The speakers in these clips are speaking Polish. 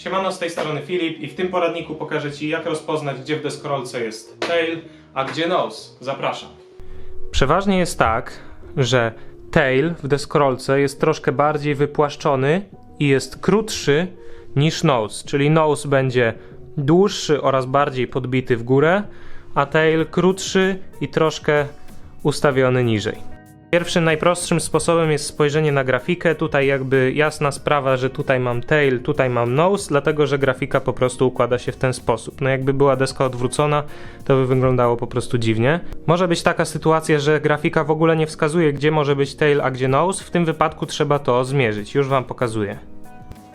Siemano, z tej strony Filip i w tym poradniku pokażę Ci jak rozpoznać gdzie w deskorolce jest tail, a gdzie nose. Zapraszam. Przeważnie jest tak, że tail w deskorolce jest troszkę bardziej wypłaszczony i jest krótszy niż nose, czyli nose będzie dłuższy oraz bardziej podbity w górę, a tail krótszy i troszkę ustawiony niżej. Pierwszym najprostszym sposobem jest spojrzenie na grafikę. Tutaj jakby jasna sprawa, że tutaj mam tail, tutaj mam nose, dlatego że grafika po prostu układa się w ten sposób. No jakby była deska odwrócona, to by wyglądało po prostu dziwnie. Może być taka sytuacja, że grafika w ogóle nie wskazuje, gdzie może być tail, a gdzie nose. W tym wypadku trzeba to zmierzyć. Już wam pokazuję.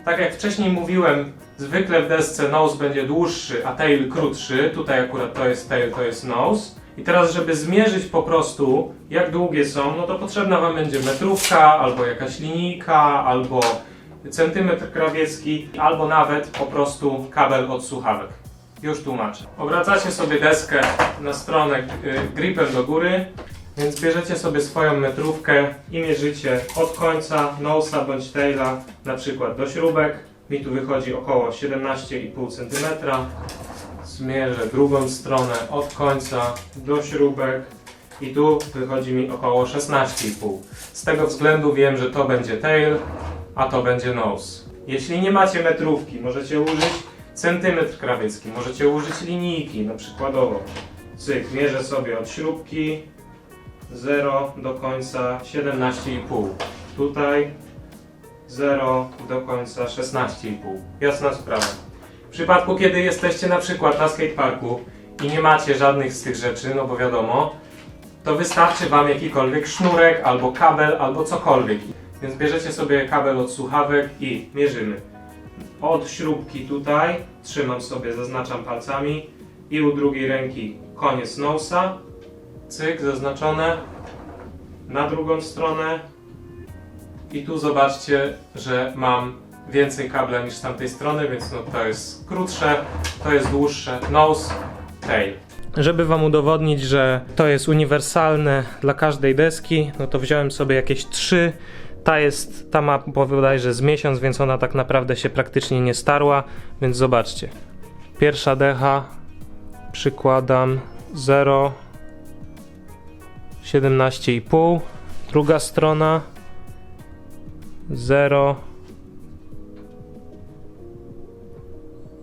Tak jak wcześniej mówiłem, zwykle w desce nose będzie dłuższy, a tail krótszy. Tutaj akurat to jest tail, to jest nose. I teraz, żeby zmierzyć po prostu, jak długie są, no to potrzebna Wam będzie metrówka, albo jakaś linijka, albo centymetr krawiecki, albo nawet po prostu kabel od słuchawek. Już tłumaczę. Obracacie sobie deskę na stronę y, gripem do góry, więc bierzecie sobie swoją metrówkę i mierzycie od końca nosa bądź taila, na przykład do śrubek. Mi tu wychodzi około 17,5 cm. Zmierzę drugą stronę od końca do śrubek i tu wychodzi mi około 16,5. Z tego względu wiem, że to będzie tail, a to będzie nose. Jeśli nie macie metrówki, możecie użyć centymetr krawiecki, możecie użyć linijki, na przykładowo. Cyk, mierzę sobie od śrubki 0 do końca 17,5. Tutaj 0 do końca 16,5. Jasna sprawa. W przypadku, kiedy jesteście na przykład na skateparku i nie macie żadnych z tych rzeczy, no bo wiadomo, to wystarczy Wam jakikolwiek sznurek, albo kabel, albo cokolwiek. Więc bierzecie sobie kabel od słuchawek i mierzymy. Od śrubki tutaj, trzymam sobie, zaznaczam palcami i u drugiej ręki koniec nosa. Cyk, zaznaczone. Na drugą stronę. I tu zobaczcie, że mam więcej kabla niż z tamtej strony, więc no to jest krótsze, to jest dłuższe. Nose, tail. Żeby wam udowodnić, że to jest uniwersalne dla każdej deski, no to wziąłem sobie jakieś trzy. Ta jest, ta ma bodajże z miesiąc, więc ona tak naprawdę się praktycznie nie starła, więc zobaczcie. Pierwsza decha, przykładam 0, 17,5. Druga strona 0,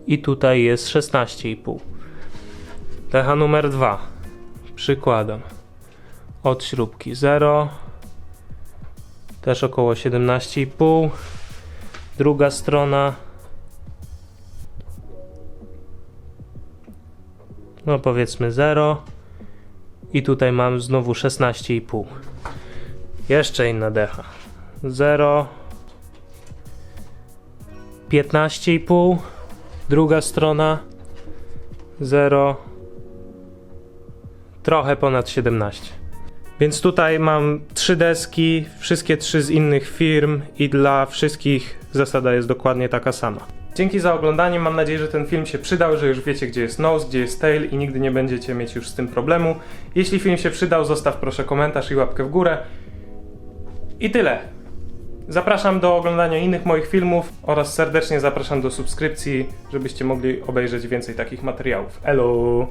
i tutaj jest 16,5. Decha numer 2. Przykładam. Od śrubki 0. Też około 17,5. Druga strona. No powiedzmy 0. I tutaj mam znowu 16,5. Jeszcze inna decha. 0. 15,5 druga strona 0 trochę ponad 17 więc tutaj mam trzy deski wszystkie trzy z innych firm i dla wszystkich zasada jest dokładnie taka sama Dzięki za oglądanie, mam nadzieję, że ten film się przydał, że już wiecie gdzie jest nose, gdzie jest tail i nigdy nie będziecie mieć już z tym problemu. Jeśli film się przydał, zostaw proszę komentarz i łapkę w górę. I tyle. Zapraszam do oglądania innych moich filmów oraz serdecznie zapraszam do subskrypcji, żebyście mogli obejrzeć więcej takich materiałów. Elo!